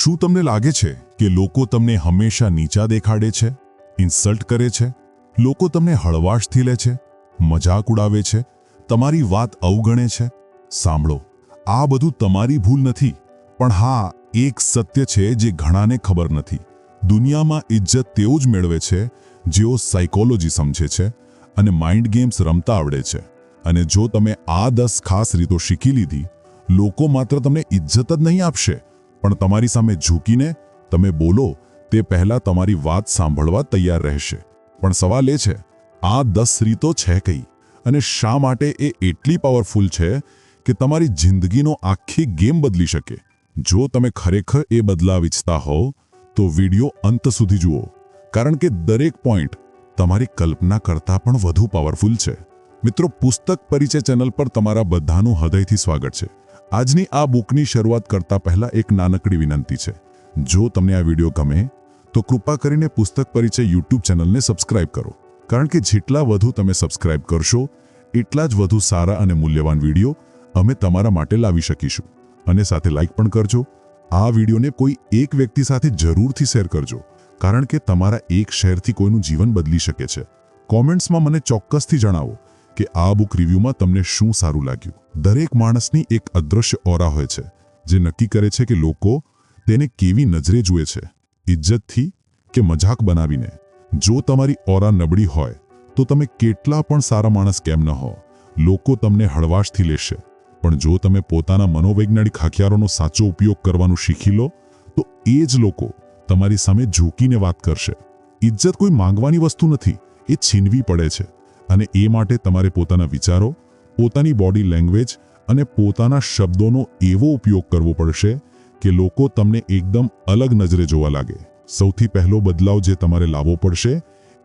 શું તમને લાગે છે કે લોકો તમને હંમેશા નીચા દેખાડે છે? ઇન્સલ્ટ કરે છે? લોકો તમને હળવાશથી લે છે? મજાક ઉડાવે છે? તમારી વાત અવગણે છે? સાંભળો, આ બધું તમારી ભૂલ નથી, પણ હા, એક સત્ય છે જે ઘણાને ખબર નથી. દુનિયામાં ઇજ્જત તેઓ જ મેળવે છે, જેઓ સાયકોલોજી સમજે છે અને માઇન્ડ ગેમ્સ રમતા આવડે છે. અને જો તમે આ દસ ખાસ રીતો શીખી લીધી, લોકો માત્ર તમને ઇજ્જત જ નહીં આપશે. પણ તમારી સામે ઝૂકીને તમે બોલો, તે પહેલાં તમારી વાત સાંભળવા તૈયાર રહેશે. પણ સવાલ એ છે, આ દસ રીતો છે કઈ? અને શા માટે એ એટલી પાવરફુલ છે કે તમારી જિંદગીનો આખી ગેમ બદલી શકે? જો તમે ખરેખર એ બદલાવ ઇચ્છતા હોવ, તો વિડિયો અંત સુધી જુઓ. કારણ કે દરેક પોઈન્ટ તમારી કલ્પના કરતાં પણ વધુ પાવરફુલ છે. મિત્રો, પુસ્તક પરિચય ચેનલ પર તમારા બધાનું હૃદયથી સ્વાગત છે. આજની આ બુકની શરૂઆત કરતા પહેલા એક નાનકડી વિનંતી છે. જો તમને આ વીડિયો ગમે, તો કૃપા કરીને પુસ્તક પરિચય યુટ્યુબ ચેનલને સબસ્ક્રાઇબ કરો. કારણ કે જેટલા વધુ તમે સબસ્ક્રાઇબ કરશો, એટલા જ વધુ સારા અને મૂલ્યવાન વીડિયો અમે તમારા માટે લાવી શકીશું. અને સાથે લાઇક પણ કરજો. આ વિડિયોને કોઈ એક વ્યક્તિ સાથે જરૂરથી શેર કરજો, કારણ કે તમારા એક શેરથી કોઈનું જીવન બદલી શકે છે. કોમેન્ટ્સમાં મને ચોક્કસથી જણાવો કે આ બુક રિવ્યૂમાં તમને શું સારું લાગ્યું. દરેક માણસની એક અદૃશ્ય ઓરા હોય છે, જે નક્કી કરે છે કે લોકો તેને કેવી નજરે જુએ છે. ઇજ્જતથી કે મજાક બનાવીને. જો તમારી ઓરા નબળી હોય, તો તમે કેટલા પણ સારા માણસ કેમ ન હો લોકો તમને હળવાશથી લેશે. પણ જો તમે પોતાના મનોવૈજ્ઞાનિક હથિયારોનો સાચો ઉપયોગ કરવાનું શીખી લો, તો એ જ લોકો તમારી સામે ઝૂકીને વાત કરશે. ઇજ્જત કોઈ માંગવાની વસ્તુ નથી, એ છીનવી પડે છે. અને એ માટે તમારે પોતાના વિચારો પોતાની બોડી લેંગ્વેજ અને પોતાના શબ્દોનો એવો ઉપયોગ કરવો પડશે કે લોકો તમને એકદમ અલગ નજરે જોવા લાગે. સૌથી પહેલો બદલાવ જે તમારે લાવવો પડશે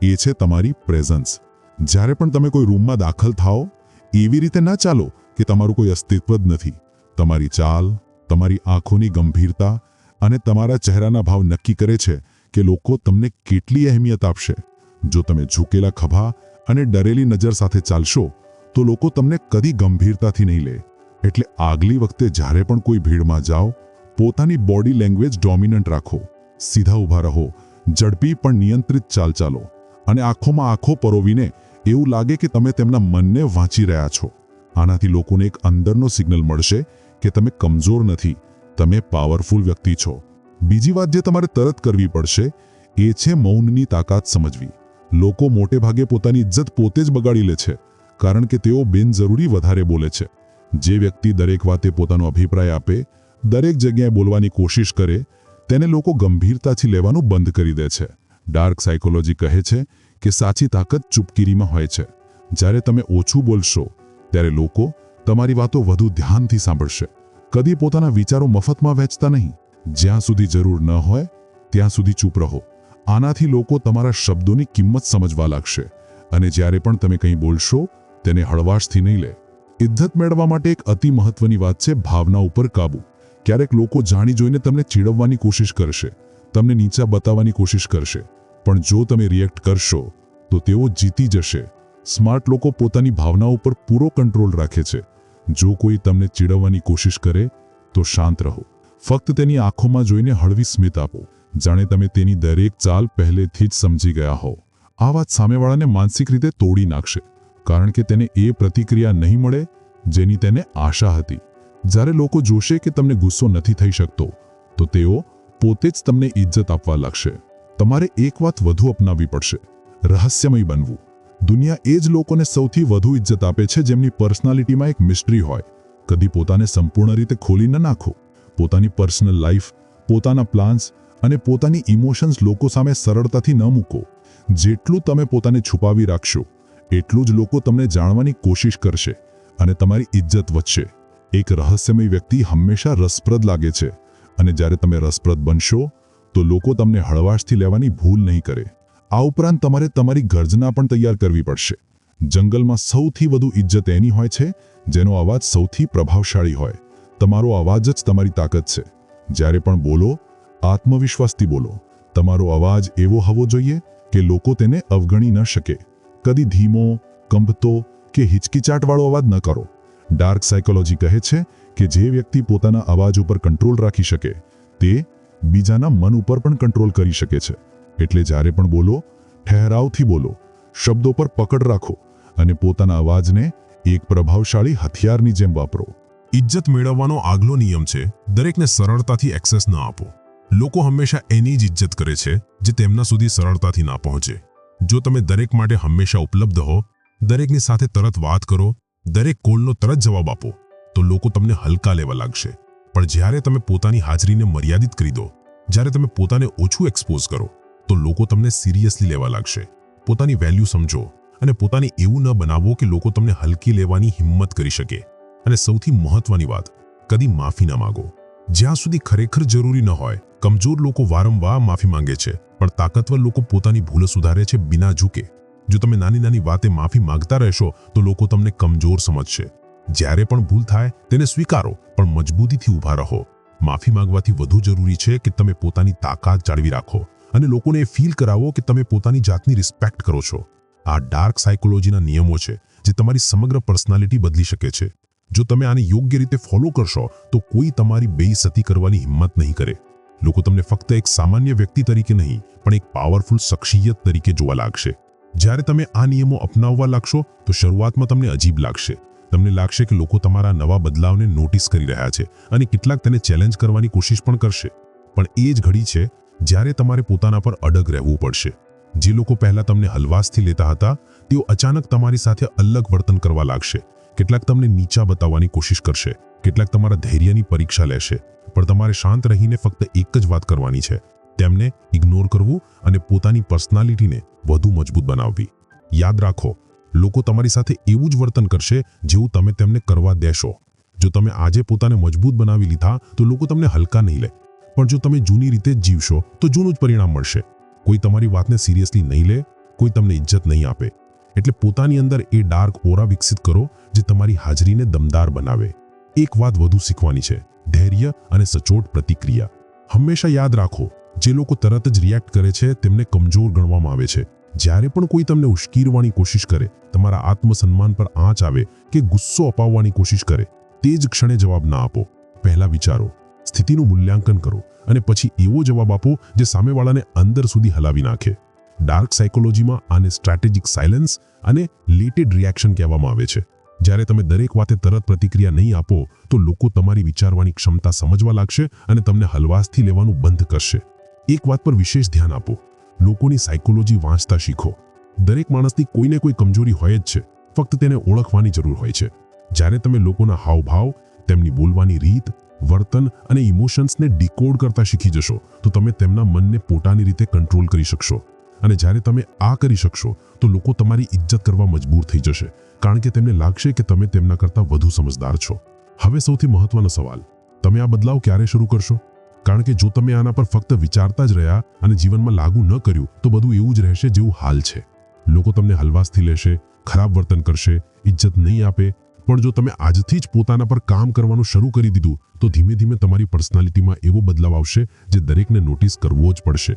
એ છે તમારી પ્રેઝન્સ જ્યારે પણ તમે કોઈ રૂમમાં દાખલ થાઓ, એવી રીતે ના ચાલો કે તમારું કોઈ અસ્તિત્વ જ નથી. તમારી ચાલ, તમારી આંખોની ગંભીરતા અને તમારા ચહેરાના ભાવ નક્કી કરે છે કે લોકો તમને કેટલી અહેમિયત આપશે. જો તમે ઝૂકેલા ખભા અને ડરેલી નજર સાથે ચાલશો તો લોકો તમને કદી ગંભીરતાથી નહીં લે. એટલે આગલી વખતે જ્યારે પણ કોઈ ભીડમાં જાઓ, પોતાની બોડી લેંગ્વેજ ડોમિનન્ટ રાખો. સીધા ઊભા રહો. ઝડપી પણ નિયંત્રિત ચાલ ચાલો. અને આંખોમાં આંખો પરોવીને એવું લાગે કે તમે તેમના મનને વાંચી રહ્યા છો. આનાથી લોકોને એક અંદરનો સિગ્નલ મળશે કે તમે કમજોર નથી. તમે પાવરફુલ વ્યક્તિ છો. બીજી વાત જે તમારે તરત કરવી પડશે, એ છે મૌનની તાકાત સમજવી. લોકો મોટે ભાગે પોતાની ઇજ્જત પોતે જ બગાડી લે છે. કારણ કે તેઓ બિનજરૂરી વધારે બોલે છે. જે વ્યક્તિ દરેક વાતે પોતાનો અભિપ્રાય આપે, દરેક જગ્યાએ બોલવાની કોશિશ કરે, તેને લોકો ગંભીરતાથી લેવાનું બંધ કરી દે છે. ડાર્ક સાયકોલોજી કહે છે કે સાચી તાકાત ચૂપકીરીમાં હોય છે. જ્યારે તમે ઓછું બોલશો, ત્યારે લોકો તમારી વાતો વધુ ધ્યાનથી સાંભળશે. કદી પોતાના વિચારો મફતમાં વહેંચતા નહીં. જ્યાં સુધી જરૂર ન હોય, ત્યાં સુધી ચૂપ રહો. આનાથી લોકો તમારા શબ્દોની કિંમત સમજવા લાગશે. અને જ્યારે પણ તમે કંઈ બોલશો તેને હળવાશથી નહીં લે. ઇજ્જત મેળવવા માટે એક અતિ મહત્વની વાત છે ભાવના ઉપર કાબુ. ક્યારેક લોકો જાણી જોઈને તમને ચીડવવાની કોશિશ કરશે, તમને નીચા બતાવવાની કોશિશ કરશે. પણ જો તમે રિએક્ટ કરશો, તો તેઓ જીતી જશે. સ્માર્ટ લોકો પોતાની ભાવના ઉપર પૂરો કંટ્રોલ રાખે છે. જો કોઈ તમને ચીડવવાની કોશિશ કરે, તો શાંત રહો. ફક્ત તેની આંખોમાં જોઈને હળવી સ્મિત આપો. જાણે તમે તેની દરેક ચાલ પહેલેથી જ સમજી ગયા હો. આ વાત સામેવાળાને માનસિક રીતે તોડી નાખશે. કારણ કે તેને એ પ્રતિક્રિયા નહીં મળે જેની તેને આશા હતી. જ્યારે લોકો જોશે કે તમને ગુસ્સો નથી થઈ શકતો, તો તેઓ પોતે જ તમને ઇજ્જત આપવા લાગશે. તમારે એક વાત વધુ અપનાવવી પડશે. રહસ્યમય બનવું. દુનિયા એ જ લોકોને સૌથી વધુ ઇજ્જત આપે છે જેમની પર્સનાલિટીમાં એક મિસ્ટ્રી હોય. કદી પોતાને સંપૂર્ણ રીતે ખોલી ન નાખો. પોતાની પર્સનલ લાઈફ, પોતાના પ્લાન્સ અને પોતાની ઇમોશન્સ લોકો સામે સરળતાથી ન મૂકો. જેટલું તમે પોતાને છુપાવી રાખશો એટલું જ લોકો તમને જાણવાની કોશિશ કરશે અને તમારી ઇજ્જત વધશે. એક રહસ્યમય વ્યક્તિ હંમેશા રસપ્રદ લાગે છે અને જ્યારે તમે રસપ્રદ બનશો, તો લોકો તમને હળવાશથી લેવાની ભૂલ નહીં કરે. આ ઉપરાંત તમારે તમારી ગર્જના પણ તૈયાર કરવી પડશે. જંગલમાં સૌથી વધુ ઇજ્જત એની હોય છે, જેનો અવાજ સૌથી પ્રભાવશાળી હોય. તમારો અવાજ જ તમારી તાકાત છે. જ્યારે પણ બોલો, આત્મવિશ્વાસથી બોલો. તમારો અવાજ એવો હોવો જોઈએ કે લોકો તેને અવગણી ન શકે. કદી ધીમો કંપતો કે હિચકિચાટવાળો અવાજ ન કરો. ડાર્ક સાયકોલોજી કહે છે કે જે વ્યક્તિ પોતાના અવાજ ઉપર કંટ્રોલ રાખી શકે, તે બીજાના મન ઉપર પણ કંટ્રોલ કરી શકે છે. એટલે જ્યારે પણ બોલો, ઠહેરાવથી બોલો, શબ્દો પર પકડ રાખો અને પોતાના અવાજને એક પ્રભાવશાળી હથિયારની જેમ વાપરો. ઇજ્જત મેળવવાનો આગલો નિયમ છે, દરેકને સરળતાથી એક્સેસ ન આપો. લોકો હંમેશા એની જ ઇજ્જત કરે છે, જે તેમના સુધી સરળતાથી ના પહોંચે. જો તમે દરેક માટે હંમેશા ઉપલબ્ધ હો, દરેકની સાથે તરત વાત કરો, દરેક કોલનો તરત જવાબ આપો, તો લોકો તમને હલકા લેવા લાગશે. પણ જ્યારે તમે પોતાની હાજરીને મર્યાદિત કરી દો, જ્યારે તમે પોતાને ઓછું એક્સપોઝ કરો, તો લોકો તમને સિરિયસલી લેવા લાગશે. પોતાની વેલ્યુ સમજો અને પોતાને એવું ન બનાવો કે લોકો તમને હલકી લેવાની હિંમત કરી શકે. અને સૌથી મહત્વની વાત, કદી માફી ના માંગો. જ્યાં સુધી ખરેખર જરૂરી ન હોય, કમજોર લોકો વારંવાર માફી માંગે છે, પણ તાકાતવર લોકો પોતાની ભૂલો સુધારે છે બિના ઝૂકે. જો તમે નાની નાની વાતે માફી માંગતા રહેશો, તો લોકો તમને કમજોર સમજશે. જ્યારે પણ ભૂલ થાય, તેને સ્વીકારો, પણ મજબૂતીથી ઊભા રહો. માફી માંગવાથી વધુ જરૂરી છે કે તમે પોતાની તાકાત જાળવી રાખો અને લોકોને એ ફીલ કરાવો કે તમે પોતાની જાતની રિસ્પેક્ટ કરો છો. આ ડાર્ક સાયકોલોજીના નિયમો છે, જે તમારી સમગ્ર પર્સનાલિટી બદલી શકે છે. જો તમે આને યોગ્ય રીતે ફોલો કરશો, તો કોઈ તમારી બેઇઝતી કરવાની હિંમત નહીં કરે. લોકો તમને ફક્ત એક સામાન્ય વ્યક્તિ તરીકે નહીં, પણ એક પાવરફુલ શખ્સિયત તરીકે જોવા લાગશે. જ્યારે તમે આ નિયમો અપનાવવા લાગશો, તો શરૂઆતમાં તમને અજીબ લાગશે. તમને લાગશે કે લોકો તમારા નવા બદલાવને નોટિસ કરી રહ્યા છે અને કેટલાક તેને ચેલેન્જ કરવાની કોશિશ પણ કરશે. પણ એ જ ઘડી છે, જ્યારે તમારે પોતાના પર અડગ રહેવું પડશે. જે લોકો પહેલા તમને હલવાસથી લેતા હતા, તેઓ અચાનક તમારી સાથે અલગ વર્તન કરવા લાગશે. કેટલાક તમને નીચા બતાવવાની કોશિશ કરશે. કેટલાક તમારા ધૈર્યની પરીક્ષા લેશે. પણ તમારે શાંત રહીને ફક્ત એક જ વાત કરવાની છે. તેમને ઇગ્નોર કરવું અને પોતાની પર્સનાલિટીને વધુ મજબૂત બનાવવી. યાદ રાખો, લોકો તમારી સાથે એવું જ વર્તન કરશે જેવું તમે તેમને કરવા દેશો. જો તમે આજે પોતાને મજબૂત બનાવી લીધા, તો લોકો તમને હલકા નહીં લે. પણ જો તમે જૂની રીતે જ જીવશો, તો જૂનું જ પરિણામ મળશે. કોઈ તમારી વાતને સિરિયસલી નહીં લે, કોઈ તમને ઇજ્જત નહીં આપે. એટલે પોતાની અંદર એ ડાર્ક ઓરા વિકસિત કરો જે તમારી હાજરીને દમદાર બનાવે. એક વાત વધુ શીખવાની છે. ધૈર્ય અને સચોટ પ્રતિક્રિયા. હંમેશા યાદ રાખો, જે લોકો તરત જ રિએક્ટ કરે છે, તેમને કમજોર ગણવામાં આવે છે. જ્યારે પણ કોઈ તમને ઉશ્કીરવાની કોશિશ કરે, તમારા આત્મસન્માન પર આંચ આવે કે ગુસ્સો અપાવવાની કોશિશ કરે, તે જ ક્ષણે જવાબ ના આપો. પહેલા વિચારો, સ્થિતિનું મૂલ્યાંકન કરો અને પછી એવો જવાબ આપો જે સામેવાળાને અંદર સુધી હલાવી નાખે. ડાર્ક સાયકોલોજીમાં આને સ્ટ્રેટેજિક સાયલન્સ અને લેટેડ રિએક્શન કહેવામાં આવે છે. જ્યારે તમે દરેક વાતે તરત પ્રતિક્રિયા નહીં આપો, તો લોકો તમારી વિચારવાની ક્ષમતા સમજવા લાગશે અને તમને હલવાસથી લેવાનું બંધ કરશે. એક વાત પર વિશેષ ધ્યાન આપો. લોકોની સાયકોલોજી વાંચતા શીખો. દરેક માણસની કોઈને કોઈ કમજોરી હોય જ છે. ફક્ત તેને ઓળખવાની જરૂર હોય છે. જ્યારે તમે લોકોના હાવભાવ, તેમની બોલવાની રીત, વર્તન અને ઇમોશન્સને ડીકોડ કરતા શીખી જશો, તો તમે તેમના મનને પોતાની રીતે કંટ્રોલ કરી શકશો. અને જ્યારે તમે આ કરી શકશો, તો લોકો તમારી ઇજ્જત કરવા મજબૂર થઈ જશે. કારણ કે તેમને લાગશે કે તમે તેમના કરતાં વધુ સમજદાર છો. હવે સૌથી મહત્વનો સવાલ. તમે આ બદલાવ ક્યારે શરૂ કરશો? કારણ કે જો તમે આના પર ફક્ત વિચારતા જ રહ્યા અને જીવનમાં લાગુ ન કર્યું, તો બધું એવું જ રહેશે જેવું હાલ છે. લોકો તમને હલવાસથી લેશે, ખરાબ વર્તન કરશે, ઇજ્જત નહીં આપે. પણ જો તમે આજથી જ પોતાના પર કામ કરવાનું શરૂ કરી દીધું, તો ધીમે ધીમે તમારી પર્સનાલિટીમાં એવો બદલાવ આવશે જે દરેકને નોટિસ કરવો જ પડશે.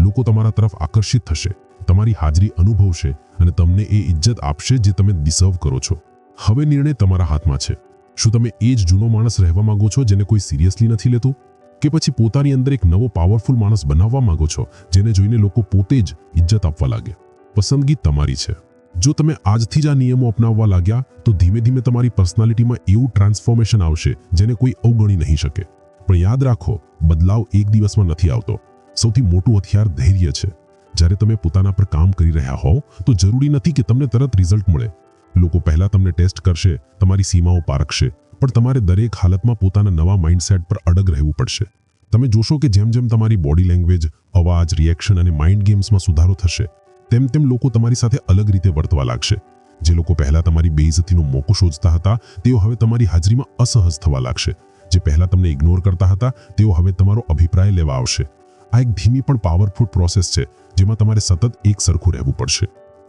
લોકો તમારા તરફ આકર્ષિત થશે, તમારી હાજરી અનુભવશે અને તમને એ ઇજ્જત આપશે જે તમે ડિસર્વ કરો છો. હવે નિર્ણય તમારા હાથમાં છે. શું તમે એ જ જૂનો માણસ રહેવા માંગો છો જેને કોઈ સિરિયસલી નથી લેતું? કે પછી પોતાની અંદર એક નવો પાવરફુલ માણસ બનાવવા માંગો છો જેને જોઈને લોકો પોતે જ ઇજ્જત આપવા લાગે પસંદગી તમારી છે. જો તમે આજથી જ આ નિયમો અપનાવવા લાગ્યા, તો ધીમે ધીમે તમારી પર્સનાલિટીમાં એવું ટ્રાન્સફોર્મેશન આવશે જેને કોઈ અવગણી નહીં શકે. પણ યાદ રાખો, બદલાવ એક દિવસમાં નથી આવતો. સૌથી મોટું હથિયાર ધૈર્ય છે. જ્યારે તમે પોતાના પર કામ કરી રહ્યા હોવ, તો જરૂરી નથી કે તમને તરત રિઝલ્ટ મળે. લોકો પહેલા તમને ટેસ્ટ કરશે, તમારી સીમાઓ પારખશે, પણ તમારે દરેક હાલતમાં પોતાના નવા માઇન્ડસેટ પર અડગ રહેવું પડશે. તમે જોશો કે જેમ જેમ તમારી બોડી લેંગ્વેજ અવાજ રિએક્શન અને માઇન્ડ ગેમ્સમાં સુધારો થશે, તેમ તેમ લોકો તમારી સાથે અલગ રીતે વર્તવા લાગશે. જે લોકો પહેલા તમારી બેઇઝતીનો મોકો શોધતા હતા, તેઓ હવે તમારી હાજરીમાં અસહજ થવા લાગશે. જે પહેલા તમને ઇગ્નોર કરતા હતા, તેઓ હવે તમારો અભિપ્રાય લેવા આવશે. આ એક ધીમી પણ પાવરફુલ પ્રોસેસ છે, જેમાં તમારે સતત એક સરખું રહેવું પડશે.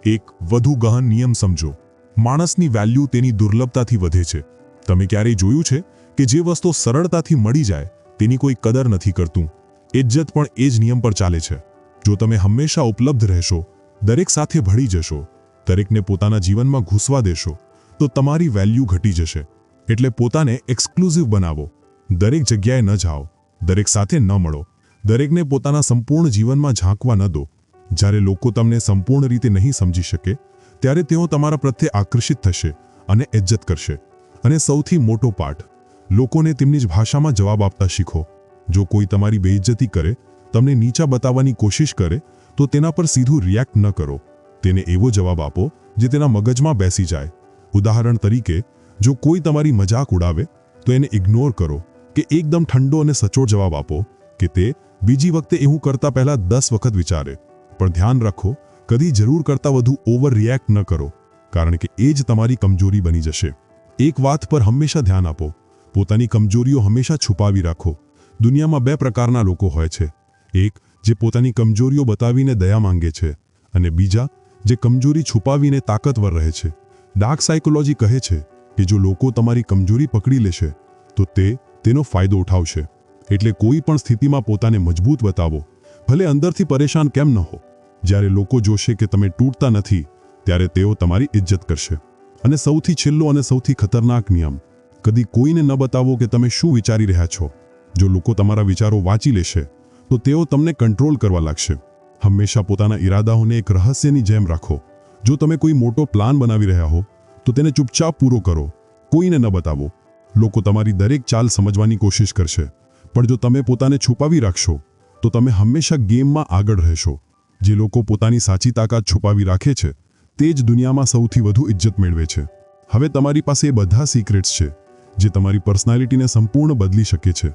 એક વધુ ગહન નિયમ સમજો. માણસની વેલ્યુ તેની દુર્લભતાથી વધે છે. તમે ક્યારેય જોયું છે કે જે વસ્તુ સરળતાથી મળી જાય, તેની કોઈ કદર નથી કરતું? ઇજ્જત પણ એ જ નિયમ પર ચાલે છે. જો તમે હંમેશા ઉપલબ્ધ રહેશો, દરેક સાથે ભળી જશો, દરેકને પોતાના જીવનમાં ઘૂસવા દેશો, તો તમારી વેલ્યુ ઘટી જશે. એટલે પોતાને એક્સક્લુઝિવ બનાવો. દરેક જગ્યાએ ન જાઓ. દરેક સાથે ન મળો. દરેકને પોતાના સંપૂર્ણ જીવનમાં ઝાંકવા ન દો. જ્યારે લોકો તમને સંપૂર્ણ રીતે નહીં સમજી શકે, ત્યારે તેઓ તમારા પ્રત્યે આકર્ષિત થશે અને ઇજ્જત કરશે. અને સૌથી મોટો પાઠ, લોકોને તેમની જ ભાષામાં જવાબ આપતા શીખો. જો કોઈ તમારી બેઇજ્જતી કરે, તમને નીચા બતાવવાની કોશિશ કરે, તો તેના પર સીધું રિએક્ટ ન કરો. તેને એવો જવાબ આપો, જે તેના મગજમાં બેસી જાય. ઉદાહરણ તરીકે, જો કોઈ તમારી મજાક ઉડાવે, તો એને ઇગ્નોર કરો કે એકદમ ઠંડો અને સચોટ જવાબ આપો કે તે બીજી વખતે એવું કરતા પહેલા દસ વખત વિચારે. પણ ધ્યાન રાખો, કદી જરૂર કરતાં વધુ ઓવર રિએક્ટ ન કરો, કારણ કે એ જ તમારી કમજોરી બની જશે. એક વાત પર હંમેશા ધ્યાન આપો. પોતાની કમજોરીઓ હંમેશા છુપાવી રાખો. દુનિયામાં બે પ્રકારના લોકો હોય છે. એક, જે પોતાની કમજોરીઓ બતાવીને દયા માંગે છે, અને બીજા, જે કમજોરી છુપાવીને તાકતવર રહે છે. ડાર્ક સાયકોલોજી કહે છે કે જો લોકો તમારી કમજોરી પકડી લેશે, તો તે તેનો ફાયદો ઉઠાવશે. એટલે કોઈ પણ સ્થિતિમાં પોતાને મજબૂત બતાવો. ભલે અંદરથી પરેશાન કેમ ન હો. જ્યારે લોકો જોશે કે તમે તૂટતા નથી, ત્યારે તેઓ તમારી ઇજ્જત કરશે. અને સૌથી છેલ્લો અને સૌથી ખતરનાક નિયમ, કદી કોઈને ન બતાવો કે તમે શું વિચારી રહ્યા છો. જો લોકો તમારા વિચારો વાંચી લેશે, તો તેઓ તમને કંટ્રોલ કરવા લાગશે. હંમેશા પોતાના ઈરાદાઓને એક રહસ્યની જેમ રાખો. જો તમે કોઈ મોટો પ્લાન બનાવી રહ્યા હો, તો તેને ચૂપચાપ પૂરો કરો. કોઈને ન બતાવો. લોકો તમારી દરેક ચાલ સમજવાની કોશિશ કરશે. પણ જો તમે પોતાને છુપાવી રાખશો, તો તમે હંમેશા ગેમમાં આગળ રહેશો. જે લોકો પોતાની સાચી તાકાત છુપાવી રાખે છે, તે જ દુનિયામાં સૌથી વધુ ઇજ્જત મેળવે છે. હવે તમારી પાસે એ બધા સિક્રેટ્સ છે, જે તમારી પર્સનાલિટીને સંપૂર્ણ બદલી શકે છે.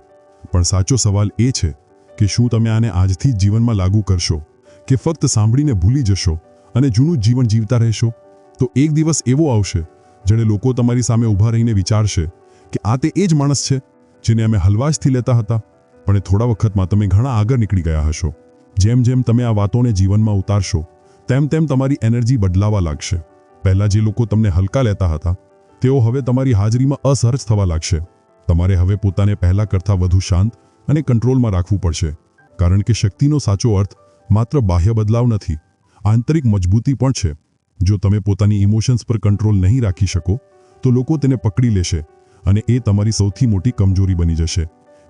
પણ સાચો સવાલ એ છે કે શું તમે આને આજથી જીવનમાં લાગુ કરશો, કે ફક્ત સાંભળીને ભૂલી જશો અને જૂનું જીવન જીવતા રહેશો? તો એક દિવસ એવો આવશે, જેણે લોકો તમારી સામે ઊભા રહીને વિચારશે કે આ તે એ જ માણસ છે જેને અમે હલવાશથી લેતા હતા. પણ એ થોડા વખતમાં તમે ઘણા આગળ નીકળી ગયા હશો. જેમ જેમ તમે આ વાતોને જીવનમાં ઉતારશો, તેમ તેમ તમારી એનર્જી બદલાવા લાગશે. પહેલાં જે લોકો તમને હલકા લેતા હતા, તેઓ હવે તમારી હાજરીમાં અસહજ થવા લાગશે. તમારે હવે પોતાને પહેલાં કરતાં વધુ શાંત અને કંટ્રોલમાં રાખવું પડશે. કારણ કે શક્તિનો સાચો અર્થ માત્ર બાહ્ય બદલાવ નથી, આંતરિક મજબૂતી પણ છે. જો તમે પોતાની ઇમોશન્સ પર કંટ્રોલ નહીં રાખી શકો, તો લોકો તેને પકડી લેશે અને એ તમારી સૌથી મોટી કમજોરી બની જશે.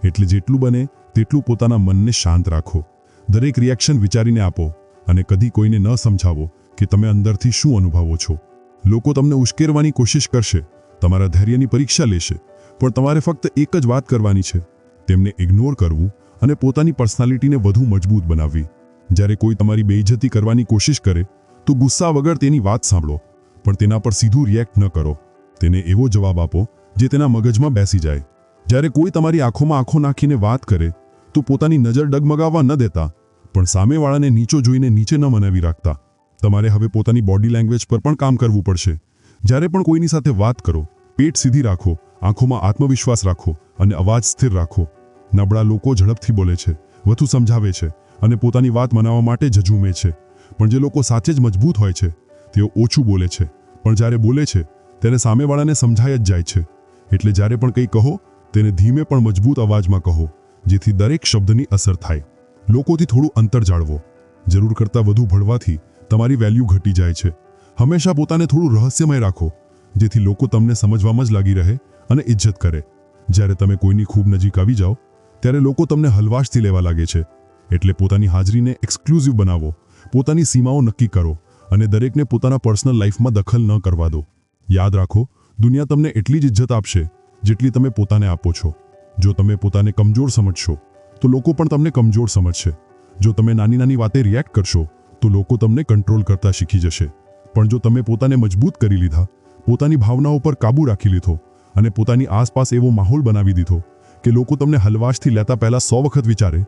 એટલે જેટલું બને, તેટલું પોતાના મનને શાંત રાખો. દરેક રિએક્શન વિચારીને આપો અને કદી કોઈને ન સમજાવો કે તમે અંદરથી શું અનુભવો છો. લોકો તમને ઉશ્કેરવાની કોશિશ કરશે, તમારા ધૈર્યની પરીક્ષા લેશે, પણ તમારે ફક્ત એક જ વાત કરવાની છે. તેમને ઇગ્નોર કરવું અને પોતાની પર્સનાલિટીને વધુ મજબૂત બનાવવી. જ્યારે કોઈ તમારી બેઇજ્જતી કરવાની કોશિશ કરે, તો ગુસ્સા વગર તેની વાત સાંભળો, પણ તેના પર સીધું રિએક્ટ ન કરો. તેને એવો જવાબ આપો જે તેના મગજમાં બેસી જાય. જ્યારે કોઈ તમારી આંખોમાં આંખો નાખીને વાત કરે, તો પોતાની નજર ડગમગાવવા ન દેતા, પણ સામેવાળાને નીચો જોઈને નીચે ન મનાવી રાખતા. તમારે હવે પોતાની બોડી લેંગ્વેજ પર પણ કામ કરવું પડશે. જ્યારે પણ કોઈની સાથે વાત કરો, પેટ સીધી રાખો, આંખોમાં આત્મવિશ્વાસ રાખો અને અવાજ સ્થિર રાખો. નબળા લોકો ઝડપથી બોલે છે, વધુ સમજાવે છે અને પોતાની વાત મનાવવા માટે જજુમે છે. પણ જે લોકો સાચે જ મજબૂત હોય છે, તેઓ ઓછું બોલે છે. પણ જ્યારે બોલે છે ત્યારે સામેવાળાને સમજાય જ જાય છે. એટલે જ્યારે પણ કંઈ કહો, તેને ધીમે પણ મજબૂત અવાજમાં કહો, જેથી દરેક શબ્દની અસર થાય. લોકોથી થોડું અંતર જાળવો. જરૂર કરતાં વધુ ભળવાથી તમારી વેલ્યુ ઘટી જાય છે. હંમેશા પોતાને થોડું રહસ્યમય રાખો, જેથી લોકો તમને સમજવામાં જ લાગી રહે અને ઇજ્જત કરે. જ્યારે તમે કોઈની ખૂબ નજીક આવી જાઓ, ત્યારે લોકો તમને હલવાશથી લેવા લાગે છે. એટલે પોતાની હાજરીને એક્સક્લુઝિવ બનાવો, પોતાની સીમાઓ નક્કી કરો અને દરેકને પોતાના પર્સનલ લાઈફમાં દખલ ન કરવા દો. યાદ રાખો દુનિયા તમને એટલી જ ઇજ્જત આપશે જેટલી તમે પોતાને આપો છો. જો તમે પોતાને કમજોર સમજશો, તો લોકો પણ તમને કમજોર સમજશે. જો તમે નાની નાની વાતે રિએક્ટ કરશો, તો લોકો તમને કંટ્રોલ કરતા શીખી જશે. પણ જો તમે પોતાને મજબૂત કરી લીધા, પોતાની ભાવનાઓ પર કાબૂ રાખી લીધો અને પોતાની આસપાસ એવો માહોલ બનાવી દીધો કે લોકો તમને હલવાશથી લેતા પહેલા સો વખત વિચારે,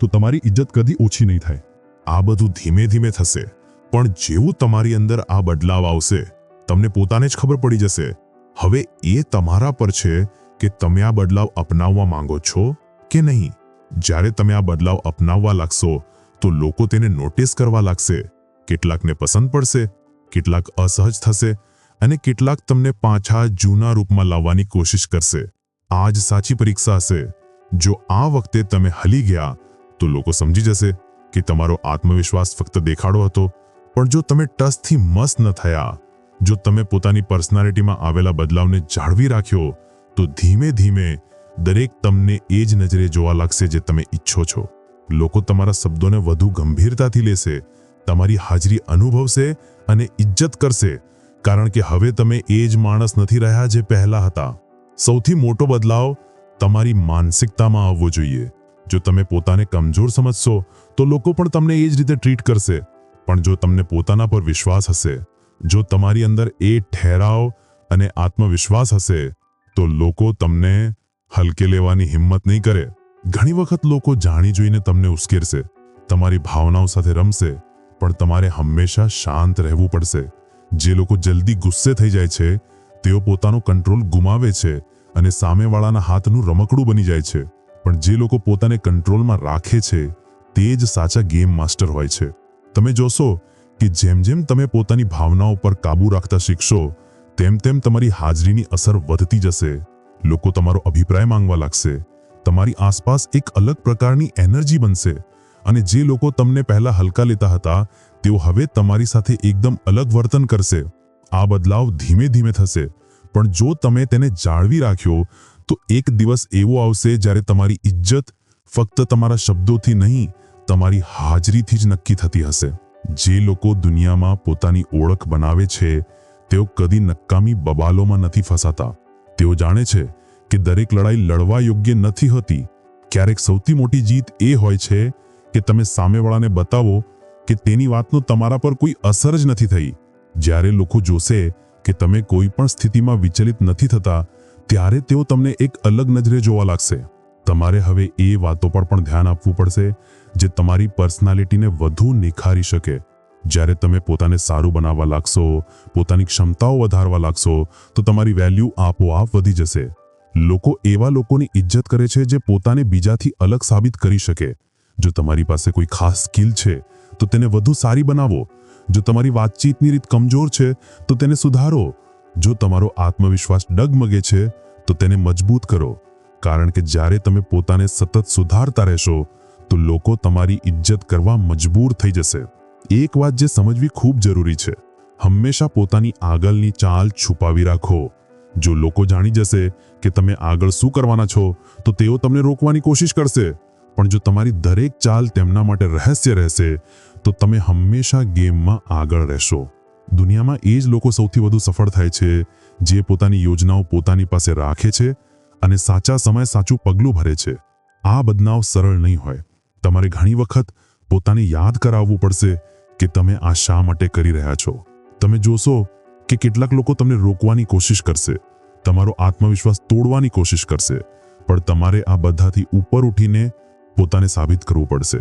તો તમારી ઇજ્જત કદી ઓછી નહીં થાય. આ બધું ધીમે ધીમે થશે. પણ જેવું તમારી અંદર આ બદલાવ આવશે, તમને પોતાને જ ખબર પડી જશે હવે એ તમારા પર છે કે તમે આ બદલાવ અપનાવવા માંગો છો કે નહીં? જ્યારે તમે આ બદલાવ અપનાવવા લાગશો, તો લોકો તેને નોટિસ કરવા લાગશે. કેટલાકને પસંદ પડશે, કેટલાક અસહજ થશે અને કેટલાક તમને પાછા જૂના રૂપમાં લાવવાની કોશિશ કરશે. આ જ સાચી પરીક્ષા હશે. જો આ વખતે તમે હલી ગયા, તો લોકો સમજી જશે કે તમારો આત્મવિશ્વાસ ફક્ત દેખાડો હતો. પણ જો તમે ટસથી મસ્ત ન થયા જો તમે પોતાની પર્સનાલિટીમાં આવેલા બદલાવને જાળવી રાખ્યો, તો ધીમે ધીમે દરેક તમને એ જ નજરે જોવા લાગશે જે તમે ઈચ્છો છો. લોકો તમારા શબ્દોને વધુ ગંભીરતાથી લેશે, તમારી હાજરી અનુભવશે અને ઇજ્જત કરશે, કારણ કે હવે તમે એ જ માણસ નથી રહ્યા જે પહેલા હતા. સૌથી મોટો બદલાવ તમારી માનસિકતામાં આવવો જોઈએ. જો તમે પોતાને કમજોર સમજશો, તો લોકો પણ તમને એ જ રીતે ટ્રીટ કરશે. પણ જો તમને પોતાના પર વિશ્વાસ હશે જો તમારી અંદર એ ઠેરાવ અને આત્મવિશ્વાસ હશે, તો લોકો તમને હલકે લેવાની હિંમત નહીં કરે. ઘણી વખત લોકો જાણી જોઈને તમને ઉશ્કેરશે, તમારી ભાવનાઓ સાથે રમશે, પણ તમારે હંમેશા શાંત રહેવું પડશે. જે લોકો જલ્દી ગુસ્સે થઈ જાય છે, તેઓ પોતાનો કંટ્રોલ ગુમાવે છે અને સામેવાળાના હાથનું રમકડું બની જાય છે. પણ જે લોકો પોતાને કંટ્રોલમાં રાખે છે, તે જ સાચા ગેમ માસ્ટર હોય છે. તમે જોશો કે જેમ જેમ તમે પોતાની ભાવનાઓ પર કાબૂ રાખતા શીખશો, તેમ તેમ તમારી હાજરીની અસર વધતી જશે. લોકો તમારો અભિપ્રાય માંગવા લાગશે. તમારી આસપાસ એક અલગ પ્રકારની એનર્જી બનશે અને જે લોકો તમને પહેલા હલકા લેતા હતા, તેઓ હવે તમારી સાથે એકદમ અલગ વર્તન કરશે. આ બદલાવ ધીમે ધીમે થશે. પણ જો તમે તેને જાળવી રાખ્યો, તો એક દિવસ એવો આવશે જ્યારે તમારી ઇજ્જત ફક્ત તમારા શબ્દોથી નહીં, તમારી હાજરીથી જ નક્કી થતી હશે. જે લોકો દુનિયામાં પોતાની ઓળખ બનાવે છે, તેઓ કદી નકામી બબાલોમાં નથી ફસાતા. તેઓ જાણે છે કે દરેક લડાઈ લડવા યોગ્ય નથી હોતી. ક્યારેક સૌથી મોટી જીત એ હોય છે કે તમે સામેવાળાને બતાવો કે તેની વાતનો તમારા પર કોઈ અસર જ નથી થઈ. જ્યારે લોકો જોશે કે તમે કોઈ પણ સ્થિતિમાં વિચલિત નથી થતા, ત્યારે તેઓ તમને એક અલગ નજરે જોવા લાગશે. તમારે હવે એ વાતો પર પણ ધ્યાન આપવું પડશે જે તમારી પર્સનાલિટીને વધુ નિખારી શકે. જ્યારે તમે પોતાને સારું બનાવવા લાગશો, પોતાની ક્ષમતાઓ વધારવા લાગશો, તો તમારી વેલ્યુ આપોઆપ વધી જશે. લોકો એવા લોકોની ઇજ્જત કરે છે જે પોતાને બીજાથી અલગ સાબિત કરી શકે. જો તમારી પાસે કોઈ ખાસ સ્કિલ છે, તો તેને વધુ સારી બનાવો. જો તમારી વાતચીતની રીત કમજોર છે, તો તેને સુધારો. જો તમારો આત્મવિશ્વાસ ડગમગે છે, તો તેને મજબૂત કરો. કારણ કે જ્યારે તમે પોતાને સતત સુધારતા રહેશો તો લોકો તમારી ઇજ્જત કરવા મજબૂર થઈ જશે. એક વાત જે સમજવી ખૂબ જરૂરી છે. હંમેશા પોતાની આગળની ચાલ છુપાવી રાખો. જો લોકો જાણી જશે કે તમે આગળ શું કરવાના છો, તો તેઓ તમને રોકવાની કોશિશ કરશે. પણ જો તમારી દરેક ચાલ તેમના માટે રહસ્ય રહેશે, તો તમે હંમેશા ગેમમાં આગળ રહેશો. દુનિયામાં એ જ લોકો સૌથી વધુ સફળ થાય છે, જે પોતાની યોજનાઓ પોતાની પાસે રાખે છે અને સાચા સમય સાચું પગલું ભરે છે. આ બદનાવ સરળ નહીં હોય. તમારે ઘણી વખત પોતાને યાદ કરાવવું પડશે કે તમે આ શા માટે કરી રહ્યા છો. તમે જોશો કે કેટલાક લોકો તમને રોકવાની કોશિશ કરશે, તમારો આત્મવિશ્વાસ તોડવાની કોશિશ કરશે, પણ તમારે આ બધાથી ઉપર ઉઠીને પોતાને સાબિત કરવું પડશે.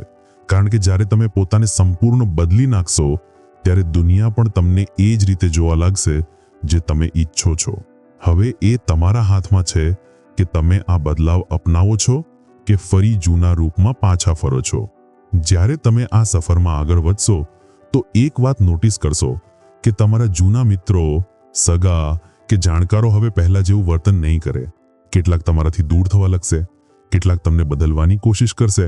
કારણ કે જ્યારે તમે પોતાને સંપૂર્ણ બદલી નાખશો, ત્યારે દુનિયા પણ તમને એ જ રીતે જોવા લાગશે જે તમે ઈચ્છો છો. હવે એ તમારા હાથમાં છે કે તમે આ બદલાવ અપનાવો છો કે ફરી જૂના રૂપમાં પાછા ફરો છો. જ્યારે તમે આ સફરમાં આગળ વધશો, તો એક વાત નોટિસ કરશો કે તમારા જૂના મિત્રો, સગા કે જાણકારો હવે પહેલા જેવું વર્તન નહીં કરે. કેટલાક તમારાથી દૂર થવા લાગશે કેટલાક તમને બદલવાની કોશિશ કરશે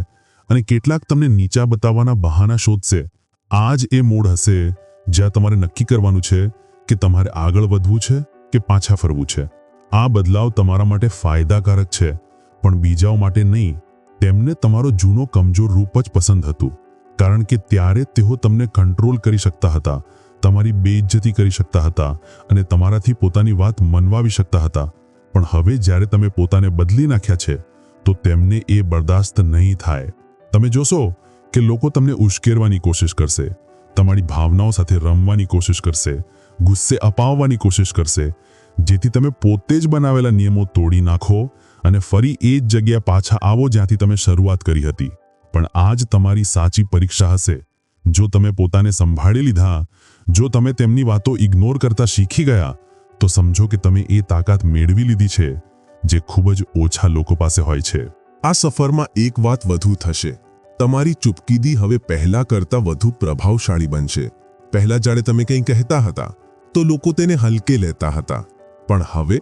અને કેટલાક તમને નીચા બતાવવાના બહાના શોધશે. આ જ એ મૂડ હશે જ્યાં તમારે નક્કી કરવાનું છે કે તમારે આગળ વધવું છે કે પાછા ફરવું છે. આ બદલાવ તમારા માટે ફાયદાકારક છે. પણ બીજાઓ માટે નહીં, તેમને તમારો જૂનો કમજોર રૂપ જ પસંદ હતું. કારણ કે ત્યારે તેઓ તમને કંટ્રોલ કરી શકતા હતા, તમારી બેઇજ્જતી કરી શકતા હતા અને તમારાથી પોતાની વાત મનવાવી શકતા હતા. પણ હવે જ્યારે તમે પોતાને બદલી નાખ્યા છે, તો તેમને એ બરદાસ્ત નહીં થાય. તમે જોશો કે લોકો તમને ઉશ્કેરવાની કોશિશ કરશે, તમારી ભાવનાઓ સાથે રમવાની કોશિશ કરશે, ગુસ્સે અપાવવાની કોશિશ કરશે. જેથી તમે પોતે જ બનાવેલા નિયમો તોડી નાખો અને ફરી એ જ જગ્યા પાછા આવો જ્યાંથી તમે શરૂઆત કરી હતી. પણ આ જ તમારી સાચી પરીક્ષા હશે. જો તમે પોતાને સંભાળી લીધા, જો તમે તેમની વાતો ઇગ્નોર કરતા શીખી ગયા, તો સમજો કે તમે એ તાકાત મેળવી લીધી છે, જે ખૂબ જ ઓછા લોકો પાસે હોય છે. આ સફરમાં એક વાત વધુ થશે. તમારી ચૂપકીદી હવે પહેલા કરતા વધુ પ્રભાવશાળી બનશે. પહેલા જ્યારે તમે કંઈ કહેતા હતા, તો લોકો તેને હલકે લેતા હતા. પણ હવે,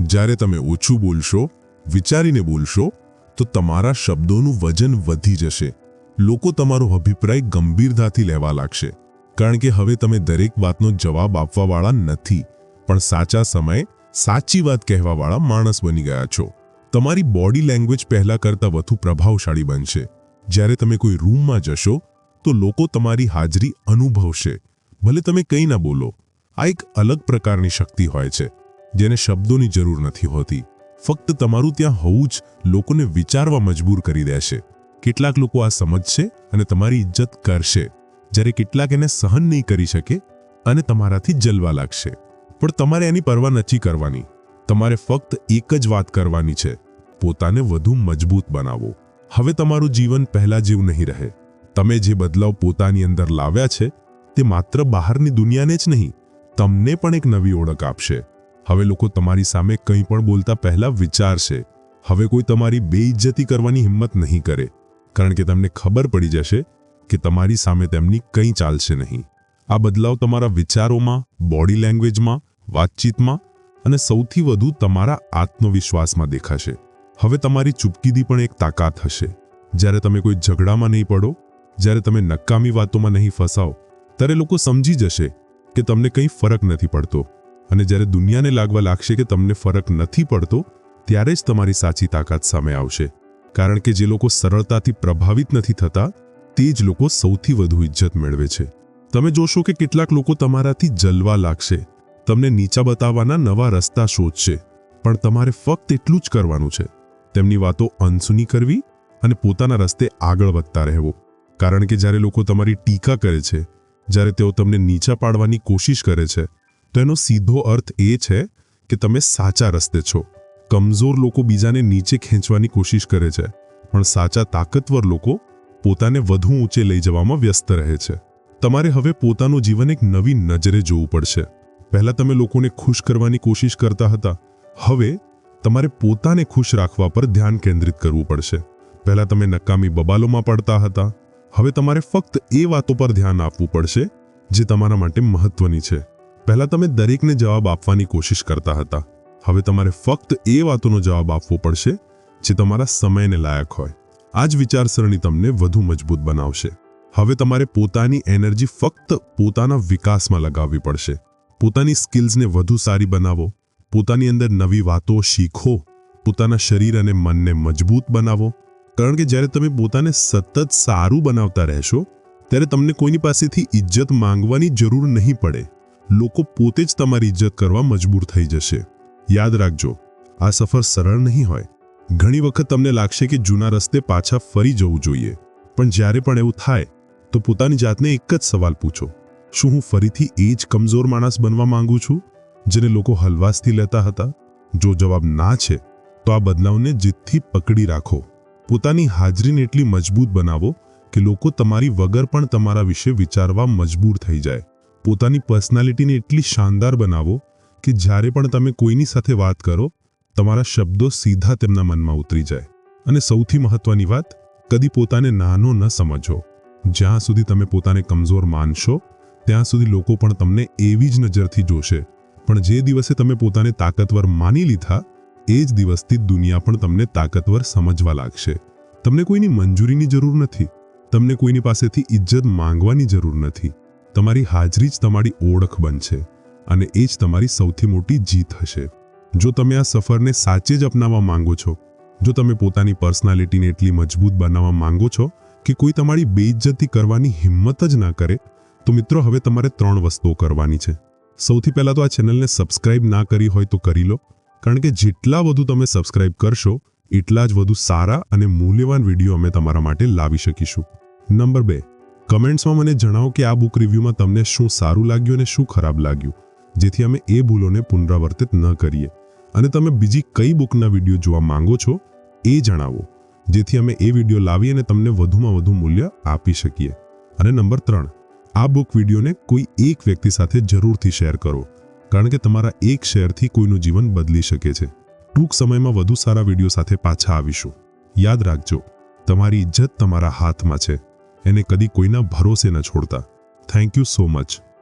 જ્યારે તમે ઓછું બોલશો વિચારીને બોલશો, તો તમારા શબ્દોનું વજન વધી જશે. લોકો તમારો અભિપ્રાય ગંભીરતાથી લેવા લાગશે. કારણ કે હવે તમે દરેક વાતનો જવાબ આપવાવાળા નથી, પણ સાચા સમયે સાચી વાત કહેવાવાળા માણસ બની ગયા છો. તમારી બોડી લેંગ્વેજ પહેલા કરતાં વધુ પ્રભાવશાળી બનશે. જ્યારે તમે કોઈ રૂમમાં જશો, તો લોકો તમારી હાજરી અનુભવશે. ભલે તમે કંઈ ના બોલો, આ એક અલગ પ્રકારની શક્તિ હોય છે, જેને શબ્દોની જરૂર નથી હોતી. ફક્ત તમારું ત્યાં હોવું જ લોકોને વિચારવા મજબૂર કરી દેશે. કેટલાક લોકો આ સમજશે અને તમારી ઇજ્જત કરશે. જ્યારે કેટલાક એને સહન નહીં કરી શકે અને તમારાથી જલવા લાગશે. પણ તમારે એની પરવા નથી કરવાની. તમારે ફક્ત એક જ વાત કરવાની છે. પોતાને વધુ મજબૂત બનાવો. હવે તમારું જીવન પહેલા જેવું નહીં રહે. તમે જે બદલાવ પોતાની અંદર લાવ્યા છે, તે માત્ર બહારની દુનિયાને જ નહીં, તમને પણ એક નવી ઓળખ આપશે. હવે લોકો તમારી સામે કંઈ પણ બોલતા પહેલા વિચારશે. હવે કોઈ તમારી બેઇજ્જતી કરવાની હિંમત નહીં કરે. કારણ કે તમને ખબર પડી જશે કે તમારી સામે તેમની કંઈ ચાલશે નહીં. આ બદલાવ તમારા વિચારોમાં બોડી લેંગ્વેજમાં વાતચીતમાં અને સૌથી વધુ તમારા આત્મવિશ્વાસમાં દેખાશે. હવે તમારી ચૂપકીદી પણ એક તાકાત હશે. જ્યારે તમે કોઈ ઝઘડામાં નહીં પડો, જ્યારે તમે નકામી વાતોમાં નહીં ફસાઓ, ત્યારે લોકો સમજી જશે કે તમને કંઈ ફરક નથી પડતો. અને જ્યારે દુનિયાને લાગવા લાગશે કે તમને ફરક નથી પડતો, ત્યારે જ તમારી સાચી તાકાત સામે આવશે. કારણ કે જે લોકો સરળતાથી પ્રભાવિત નથી થતા, તે જ લોકો સૌથી વધુ ઇજ્જત મેળવે છે. તમે જોશો કે કેટલાક લોકો તમારાથી જલવા લાગશે. તમને નીચા બતાવવાના નવા રસ્તા શોધશે. પણ તમારે ફક્ત એટલું જ કરવાનું છે. તેમની વાતો અનસુની કરવી અને પોતાના રસ્તે આગળ વધતા રહેવો. કારણ કે જ્યારે લોકો તમારી ટીકા કરે છે, જ્યારે તેઓ તમને નીચા પાડવાની કોશિશ કરે છે તો એનો સીધો અર્થ એ છે કે તમે સાચા રસ્તે છો. કમજોર લોકો બીજાને નીચે ખેંચવાની કોશિશ કરે છે, પણ સાચા તાકતવર લોકો પોતાને વધુ ઊંચે લઈ જવામાં વ્યસ્ત રહે છે. તમારે હવે પોતાનું જીવન એક નવી નજરે જોવું પડશે. પહેલા તમે લોકોને ખુશ કરવાની કોશિશ કરતા હતા, હવે તમારે પોતાને ખુશ રાખવા પર ધ્યાન કેન્દ્રિત કરવું પડશે. પહેલા તમે નકામી બબાલોમાં પડતા હતા, હવે તમારે ફક્ત એ વાતો પર ધ્યાન આપવું પડશે જે તમારા માટે મહત્વની છે. પહેલા તમે દરેકને જવાબ આપવાની કોશિશ કરતા હતા. હવે તમારે ફક્ત એ વાતોનો જવાબ આપવો પડશે, જે તમારા સમયને લાયક હોય. આ જ વિચારસરણી તમને વધુ મજબૂત બનાવશે. હવે તમારે પોતાની એનર્જી ફક્ત પોતાના વિકાસમાં લગાવવી પડશે. પોતાની સ્કિલ્સને વધુ સારી બનાવો, પોતાની અંદર નવી વાતો શીખો, પોતાના શરીર અને મનને મજબૂત બનાવો. કારણ કે જ્યારે તમે પોતાને સતત સારું બનાવતા રહેશો, ત્યારે તમને કોઈની પાસેથી ઇજ્જત માંગવાની જરૂર નહીં પડે. લોકો પોતે જ તમારી ઇજ્જત કરવા મજબૂર થઈ જશે. યાદ રાખજો, આ સફર સરળ નહીં હોય. ઘણી વખત તમને લાગશે કે જૂના રસ્તે પાછા ફરી જવું જોઈએ. પણ જ્યારે પણ એવું થાય, તો પોતાની જાતને એક જ સવાલ પૂછો. શું હું ફરીથી એ જ કમજોર માણસ બનવા માંગુ છું, જેને લોકો હલવાસથી લેતા હતા? જો જવાબ ના છે, તો આ બદલાવને જીતથી પકડી રાખો. પોતાની હાજરીને એટલી મજબૂત બનાવો કે લોકો તમારી વગર પણ તમારા વિશે વિચારવા મજબૂર થઈ જાય. પોતાની પર્સનાલિટીને એટલી શાનદાર બનાવો કે જ્યારે પણ તમે કોઈની સાથે વાત કરો, તમારા શબ્દો સીધા તેમના મનમાં ઉતરી જાય. અને સૌથી મહત્વની વાત, કદી પોતાને નાનો ન સમજો. જ્યાં સુધી તમે પોતાને કમજોર માનશો, ત્યાં સુધી લોકો પણ તમને એવી જ નજરથી જોશે. પણ જે દિવસે તમે પોતાને તાકતવર માની લીધા, એ જ દિવસથી દુનિયા પણ તમને તાકતવર સમજવા લાગશે. તમને કોઈની મંજૂરીની જરૂર નથી. તમને કોઈની પાસેથી ઇજ્જત માંગવાની જરૂર નથી. તમારી હાજરી જ તમારી ઓળખ બનશે અને એ જ તમારી સૌથી મોટી જીત હશે. જો તમે આ સફરને સાચે જ અપનાવવા માંગો છો, જો તમે પોતાની પર્સનાલિટીને એટલી મજબૂત બનાવવા માંગો છો કે કોઈ તમારી બેઇજ્જતી કરવાની હિંમત જ ના કરે, તો મિત્રો હવે તમારે ત્રણ વસ્તુઓ કરવાની છે. સૌથી પહેલાં તો આ ચેનલને સબસ્ક્રાઇબ ના કરી હોય તો કરી લો, કારણ કે જેટલા વધુ તમે સબસ્ક્રાઇબ કરશો, એટલા જ વધુ સારા અને મૂલ્યવાન વીડિયો અમે તમારા માટે લાવી શકીશું. નંબર બે કમેન્ટ્સમાં મને જણાવો કે આ બુક રિવ્યૂમાં તમને શું સારું લાગ્યું અને શું ખરાબ લાગ્યું, જેથી અમે એ ભૂલોને પુનરાવર્તિત ન કરીએ. અને તમે બીજી કઈ બુકના વીડિયો જોવા માંગો છો, એ જણાવો, જેથી અમે એ વીડિયો લાવી અને તમને વધુમાં વધુ મૂલ્ય આપી શકીએ. અને નંબર ત્રણ, આ બુક વિડીયોને કોઈ એક વ્યક્તિ સાથે જરૂરથી શેર કરો, કારણ કે તમારા એક શેરથી કોઈનું જીવન બદલી શકે છે. ટૂંક સમયમાં વધુ સારા વીડિયો સાથે પાછા આવીશું. યાદ રાખજો, તમારી ઇજ્જત તમારા હાથમાં છે. એને કદી કોઈના ભરોસે ન છોડતા. Thank you so much